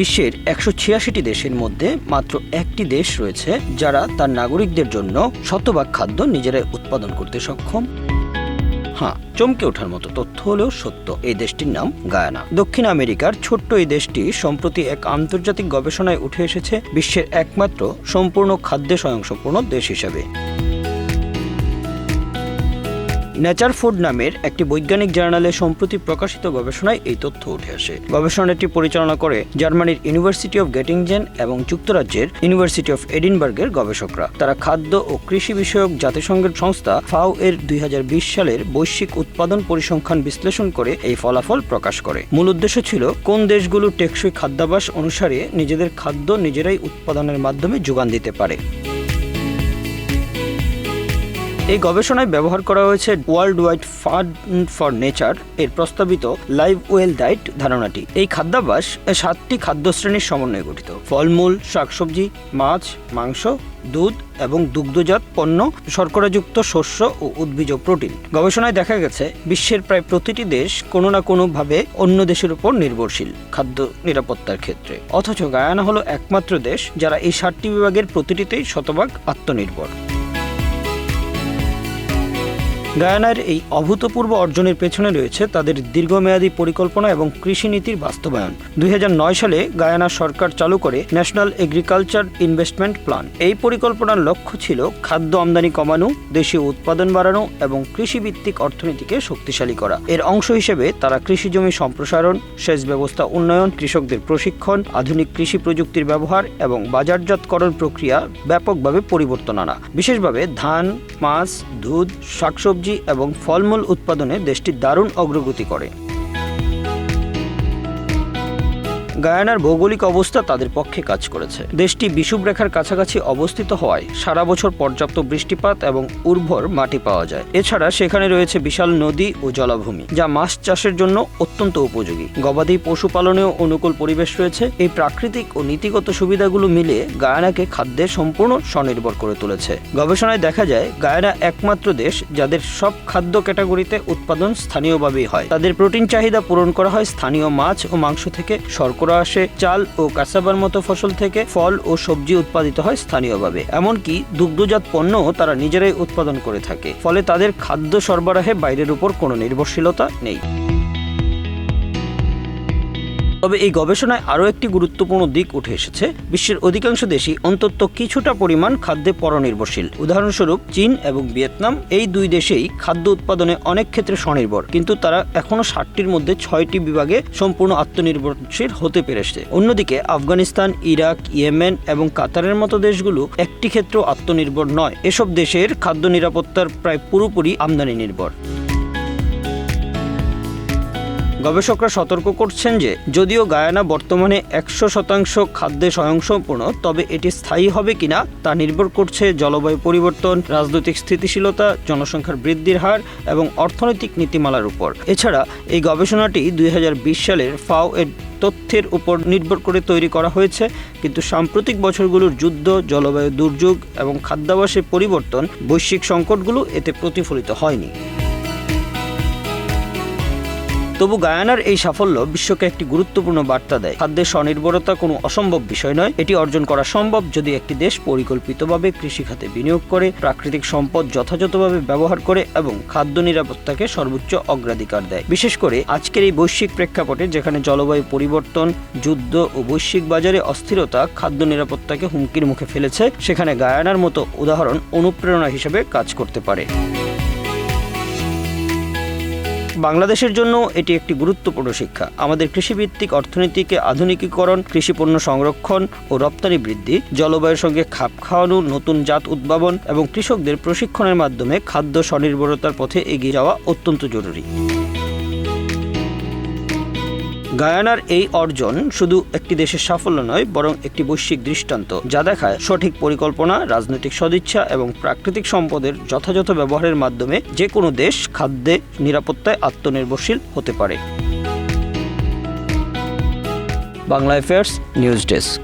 বিশ্বের একশো ছিয়াশিটি দেশের মধ্যে মাত্র একটি দেশ রয়েছে যারা তার নাগরিকদের জন্য শতভাগ খাদ্য নিজেরাই উৎপাদন করতে সক্ষম। হ্যাঁ চমকে ওঠার মতো তথ্য হলেও সত্য। এই দেশটির নাম গায়ানা। দক্ষিণ আমেরিকার ছোট্ট এই দেশটি সম্প্রতি এক আন্তর্জাতিক গবেষণায় উঠে এসেছে, বিশ্বের একমাত্র সম্পূর্ণ খাদ্যে স্বয়ংসম্পূর্ণ দেশ হিসেবে। নেচার ফুড নামের একটি বৈজ্ঞানিক জার্নালে সম্প্রতি প্রকাশিত গবেষণায় এই তথ্য উঠে আসে। গবেষণাটি পরিচালনা করে জার্মানির ইউনিভার্সিটি অফ গেটিংজেন এবং যুক্তরাজ্যের ইউনিভার্সিটি অফ এডিনবার্গের গবেষকরা। তারা খাদ্য ও কৃষি বিষয়ক জাতিসংঘের সংস্থা ফাও এর দুই হাজার বিশ সালের বৈশ্বিক উৎপাদন পরিসংখ্যান বিশ্লেষণ করে এই ফলাফল প্রকাশ করে। মূল উদ্দেশ্য ছিল, কোন দেশগুলো টেকসই খাদ্যাভাস অনুসারে নিজেদের খাদ্য নিজেরাই উৎপাদনের মাধ্যমে যোগান দিতে পারে। এই গবেষণায় ব্যবহার করা হয়েছে World Wide Fund for Nature এর প্রস্তাবিত লাইভ ওয়েল ডায়েট ধারণাটি। এই খাদ্যাভ্যাস সাতটি খাদ্য শ্রেণির সমন্বয়ে গঠিত। ফলমূল, শাকসবজি, মাছ, মাংস, দুধ এবং দুগ্ধজাত পণ্য, শর্করাযুক্ত শস্য ও উদ্ভিজ প্রোটিন। গবেষণায় দেখা গেছে, বিশ্বের প্রায় প্রতিটি দেশ কোনো না কোনোভাবে অন্য দেশের উপর নির্ভরশীল খাদ্য নিরাপত্তার ক্ষেত্রে। অথচ গায়ানা হলো একমাত্র দেশ যারা এই সাতটি বিভাগের প্রতিটিতেই শতভাগ আত্মনির্ভর। গায়ানার এই অভূতপূর্ব অর্জনের পেছনে রয়েছে তাদের দীর্ঘমেয়াদী পরিকল্পনা এবং কৃষি নীতির বাস্তবায়ন। দুই হাজার নয় সালে গায়ানা সরকার চালু করে ন্যাশনাল এগ্রিকালচার ইনভেস্টমেন্ট প্ল্যান। এই পরিকল্পনার লক্ষ্য ছিল খাদ্য আমদানি কমানো, দেশীয় উৎপাদন বাড়ানো এবং কৃষিভিত্তিক অর্থনীতিকে শক্তিশালী করা। এর অংশ হিসেবে তারা কৃষি জমি সম্প্রসারণ, সেচ ব্যবস্থা উন্নয়ন, কৃষকদের প্রশিক্ষণ, আধুনিক কৃষি প্রযুক্তির ব্যবহার এবং বাজারজাতকরণ প্রক্রিয়া ব্যাপকভাবে পরিবর্তন আনা। বিশেষভাবে ধান, মাছ, দুধ, শাকসবজি সবজি এবং ফলমূল উৎপাদনে দেশটি দারুণ অগ্রগতি করে। গায়ানার ভৌগোলিক অবস্থা তাদের পক্ষে কাজ করেছে। দেশটি বিষুব রেখার কাছাকাছি অবস্থিত হওয়ায় সারা বছর পর্যাপ্ত বৃষ্টিপাত এবং উর্বর মাটি পাওয়া যায়। এছাড়া সেখানে রয়েছে বিশাল নদী ও জলাভূমি, যা মাছ চাষের জন্য অত্যন্ত উপযোগী। গবাদি পশুপালনেও অনুকূল পরিবেশ রয়েছে। এই প্রাকৃতিক ও নীতিগত সুবিধাগুলো মিলে গায়ানাকে খাদ্যে সম্পূর্ণ স্বনির্ভর করে তুলেছে। গবেষণায় দেখা যায়, গায়ানা একমাত্র দেশ যাদের সব খাদ্য ক্যাটাগরিতে উৎপাদন স্থানীয়ভাবেই হয়। তাদের প্রোটিন চাহিদা পূরণ করা হয় স্থানীয় মাছ ও মাংস থেকে শর্করা আসে, চাল ও কাসাবার মতো ফসল থেকে ফল ও সবজি উৎপাদিত হয় স্থানীয়ভাবে। এমনকি দুগ্ধজাত পণ্যও তারা নিজেরাই উৎপাদন করে থাকে। ফলে তাদের খাদ্য সরবরাহে বাইরের উপর কোনো নির্ভরশীলতা নেই। তবে এই গবেষণায় আরও একটি গুরুত্বপূর্ণ দিক উঠে এসেছে। বিশ্বের অধিকাংশ দেশই অন্তত কিছুটা পরিমাণ খাদ্যে পরনির্ভরশীল। উদাহরণস্বরূপ চীন এবং ভিয়েতনাম, এই দুই দেশেই খাদ্য উৎপাদনে অনেক ক্ষেত্রে স্বনির্ভর। কিন্তু তারা এখনও ষাটটির মধ্যে ছয়টি বিভাগে সম্পূর্ণ আত্মনির্ভরশীল হতে পেরেছে। অন্যদিকে আফগানিস্তান, ইরাক, ইয়েমেন এবং কাতারের মতো দেশগুলো একটি ক্ষেত্রেও আত্মনির্ভর নয়। এসব দেশের খাদ্য নিরাপত্তার প্রায় পুরোপুরি আমদানি নির্ভর। গবেষকরা সতর্ক করছেন যে, যদিও গায়ানা বর্তমানে একশো শতাংশ খাদ্যে স্বয়ংসম্পূর্ণ, তবে এটি স্থায়ী হবে কিনা তা নির্ভর করছে জলবায়ু পরিবর্তন, রাজনৈতিক স্থিতিশীলতা, জনসংখ্যার বৃদ্ধির হার এবং অর্থনৈতিক নীতিমালার উপর। এছাড়া, এই গবেষণাটি দুই হাজার বিশ সালের ফাও এর তথ্যের উপর নির্ভর করে তৈরি করা হয়েছে, কিন্তু সাম্প্রতিক বছরগুলোর যুদ্ধ, জলবায়ু দুর্যোগ এবং খাদ্যাভাসের পরিবর্তন, বৈশ্বিক সংকটগুলো এতে প্রতিফলিত হয়নি। তবু গায়ানার এই সাফল্য বিশ্বকে একটি গুরুত্বপূর্ণ বার্তা দেয়। খাদ্যের স্বনির্ভরতা কোনো অসম্ভব বিষয় নয়। এটি অর্জন করা সম্ভব যদি একটি দেশ পরিকল্পিতভাবে কৃষিখাতে বিনিয়োগ করে, প্রাকৃতিক সম্পদ যথাযথভাবে ব্যবহার করে এবং খাদ্য নিরাপত্তাকে সর্বোচ্চ অগ্রাধিকার দেয়। বিশেষ করে আজকের এই বৈশ্বিক প্রেক্ষাপটে যেখানে জলবায়ু পরিবর্তন, যুদ্ধ ও বৈশ্বিক বাজারে অস্থিরতা খাদ্য নিরাপত্তাকে হুমকির মুখে ফেলেছে, সেখানে গায়ানার মতো উদাহরণ অনুপ্রেরণা হিসেবে কাজ করতে পারে। বাংলাদেশের জন্য এটি একটি গুরুত্বপূর্ণ শিক্ষা। আমাদের কৃষিভিত্তিক অর্থনীতিকে আধুনিকীকরণ, কৃষিপণ্য সংরক্ষণ ও রপ্তানি বৃদ্ধি, জলবায়ুর সঙ্গে খাপ খাওয়ানো, নতুন জাত উদ্ভাবন এবং কৃষকদের প্রশিক্ষণের মাধ্যমে খাদ্য স্বনির্ভরতার পথে এগিয়ে যাওয়া অত্যন্ত জরুরি। গায়ানার এই অর্জন শুধু একটি দেশের সাফল্য নয়, বরং একটি বৈশ্বিক দৃষ্টান্ত। যা দেখায় সঠিক পরিকল্পনা, রাজনৈতিক সদিচ্ছা এবং প্রাকৃতিক সম্পদের যথাযথ ব্যবহারের মাধ্যমে যে কোনো দেশ খাদ্যে নিরাপত্তায় আত্মনির্ভরশীল হতে পারে। Bangla Affairs news desk.